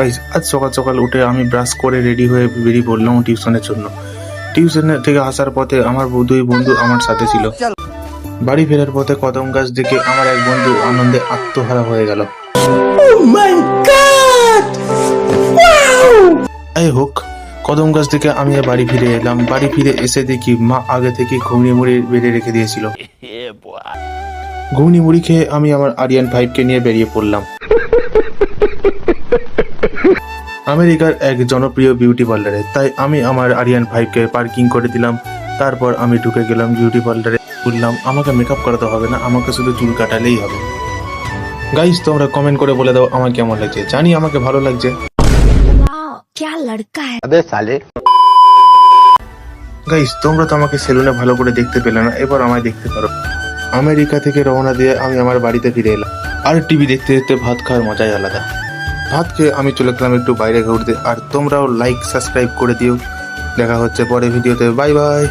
Guys আজ সকাল সকাল উঠে আমি ব্রাশ করে রেডি হয়ে বেরিয়ে পড়লাম টিউশনের জন্য। টিউশনে থেকে আসার পথে আমার দুই বন্ধু আমার সাথে ছিল। বাড়ি ফেরার পথে কদম গাছ দেখে আমার এক বন্ধু আনন্দে আত্মহারা হয়ে গেল। এই হোক কদম গাছ থেকে আমি বাড়ি ফিরে এলাম। বাড়ি ফিরে এসে দেখি মা আগে থেকে ঘুগনি মুড়ি বেড়ে রেখে দিয়েছিল। ঘুগনি মুড়ি খেয়ে আমি আমার আরিয়ান ফাইভকে নিয়ে বেরিয়ে পড়লাম। আমেরিকার এক জনপ্রিয় বিউটি পার্লারে তাই আমি আমার আরিয়ান ভাইকে পার্কিং করে দিলাম। তারপর আমি ঢুকে গেলাম বিউটি পার্লারে বললাম আমাকে মেকআপ করাতে হবে না আমাকে শুধু চুল কাটালেই হবে। গাইস তোমরা কমেন্ট করে বলে দাও আমার কেমন লাগছে। জানি আমাকে ভালো লাগছে। গাইস তোমরা তো আমাকে সেলুনে ভালো করে দেখতে পেলে না এবার আমায় দেখতে পারো। আমেরিকা থেকে রওনা দিয়ে আমি আমার বাড়িতে ফিরে এলাম। আর টিভি দেখতে দেখতে ভাত খাওয়ার মজাই আলাদা। ভাত খেয়ে আমি চলে গেলাম একটু বাইরে ঘুরতে। আর তোমরাও লাইক সাবস্ক্রাইব করে দিও। দেখা হচ্ছে পরে ভিডিওতে। Bye bye